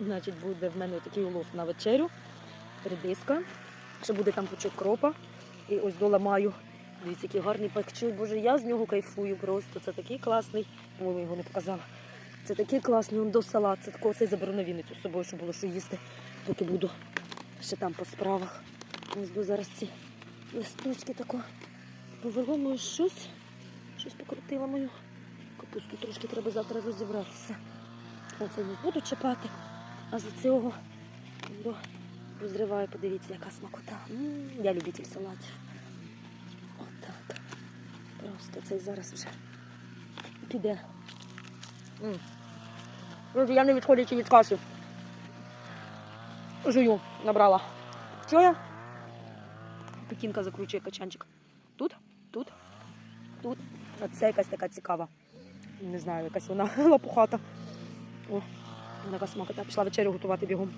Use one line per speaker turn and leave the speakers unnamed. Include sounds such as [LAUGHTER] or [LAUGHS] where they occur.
Значить, буде в мене такий улов на вечерю, редиска. Ще буде там пучок кропа. І ось доламаю. Дивіться, який гарний пакчуй. Боже, я з нього кайфую просто. Це такий класний. Ой, його не показала. Це такий класний он до салат. Це такого цей заберу на Вінницю з собою, щоб було що їсти, поки буду ще там по справах. До зараз ці листочки тако повиломую щось. Щось покрутила мою капусту. Трошки треба завтра розібратися. Оце не буду чіпати, а за цього розриваю, подивіться, яка смакота. М, Я любитель салатів. Отак. Просто цей зараз вже піде. М. Друзі, я не відходячи від каси. Жую, набрала. Що я? Пекінка закручує качанчик. Тут, тут, тут. Це якась така цікава. Не знаю, якась вона [LAUGHS] лопухата. О, така смакота. Пішла вечерю готувати бігом.